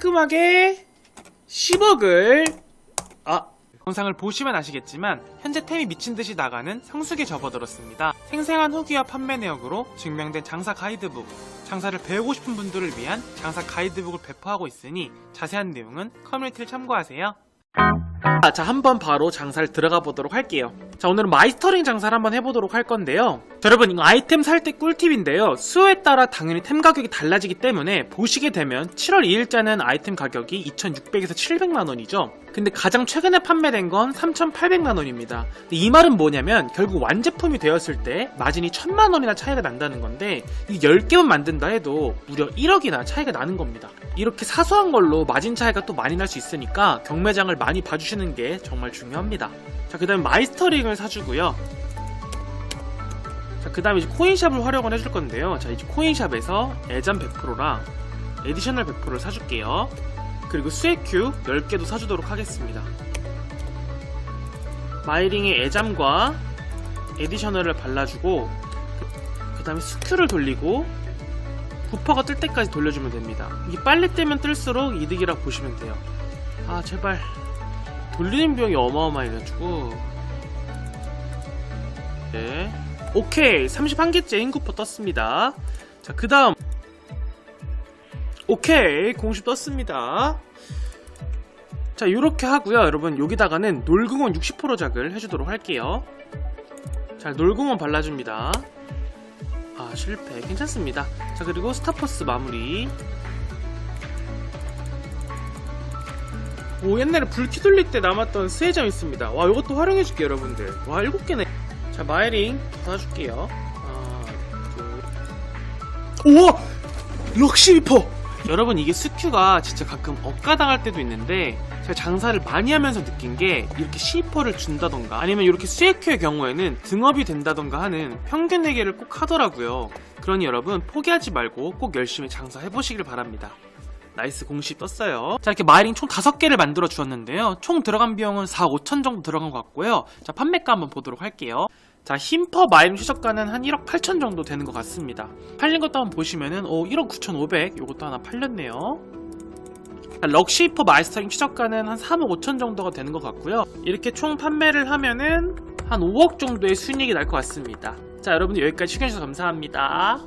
깔끔하게 10억을 아 영상을 보시면 아시겠지만 현재 템이 미친 듯이 나가는 성수기에 접어들었습니다. 생생한 후기와 판매 내역으로 증명된 장사 가이드북 장사를 배우고 싶은 분들을 위한 장사 가이드북을 배포하고 있으니 자세한 내용은 커뮤니티를 참고하세요. 아, 자, 한번 바로 장사를 들어가 보도록 할게요. 자, 오늘은 마이스터링 장사를 한번 해보도록 할 건데요. 자, 여러분, 이거 아이템 살 때 꿀팁인데요. 수요에 따라 당연히 템 가격이 달라지기 때문에 보시게 되면 7월 2일자는 아이템 가격이 2,600에서 700만원이죠. 근데 가장 최근에 판매된 건 3,800만원입니다. 이 말은 뭐냐면 결국 완제품이 되었을 때 마진이 1,000만원이나 차이가 난다는 건데 이 10개만 만든다 해도 무려 1억이나 차이가 나는 겁니다. 이렇게 사소한 걸로 마진 차이가 또 많이 날 수 있으니까 경매장을 많이 봐주시는 게 정말 중요합니다. 자, 그 다음에 마이스터링을 사주고요. 자, 그 다음에 이제 코인샵을 활용을 해줄 건데요. 자, 이제 코인샵에서 애잠 100%랑 에디셔널 100%를 사줄게요. 그리고 수액큐 10개도 사주도록 하겠습니다. 마이링의 애잠과 에디셔널을 발라주고 그 다음에 스큐를 돌리고 부퍼가 뜰 때까지 돌려주면 됩니다. 이게 빨리 뜨면 뜰수록 이득이라 보시면 돼요. 아 제발 돌리는 비용이 어마어마해가지고 네. 오케이. 31개째 흰쿠퍼 떴습니다. 자 그 다음. 오케이. 공식 떴습니다. 자 이렇게 하고요. 여러분 여기다가는 놀궁원 60% 작을 해주도록 할게요. 자 놀궁원 발라줍니다. 아 실패. 괜찮습니다. 자 그리고 스타퍼스 마무리. 오 옛날에 불키 돌릴 때 남았던 스회점 있습니다. 와 이것도 활용해줄게요 여러분들. 와 7개네 자 마이링 더 사줄게요. 하나 둘. 우와! 럭시 위퍼! 여러분 이게 스큐가 진짜 가끔 억가당할 때도 있는데 제가 장사를 많이 하면서 느낀 게 이렇게 C4를 준다던가 아니면 이렇게 수액큐의 경우에는 등업이 된다던가 하는 평균 회계를 꼭 하더라고요. 그러니 여러분 포기하지 말고 꼭 열심히 장사해보시길 바랍니다. 나이스 공식 떴어요. 자 이렇게 마이링 총 5개를 만들어 주었는데요. 총 들어간 비용은 4, 5천 정도 들어간 것 같고요. 자 판매가 한번 보도록 할게요 자, 힘퍼 마이링 최저가는 한 1억 8천 정도 되는 것 같습니다. 팔린 것도 한번 보시면은, 오, 1억 9,500. 요것도 하나 팔렸네요. 자, 럭시퍼 마이스터링 최저가는 한 3억 5천 정도가 되는 것 같고요. 이렇게 총 판매를 하면은 한 5억 정도의 수익이 날 것 같습니다. 자, 여러분들 여기까지 시청해주셔서 감사합니다.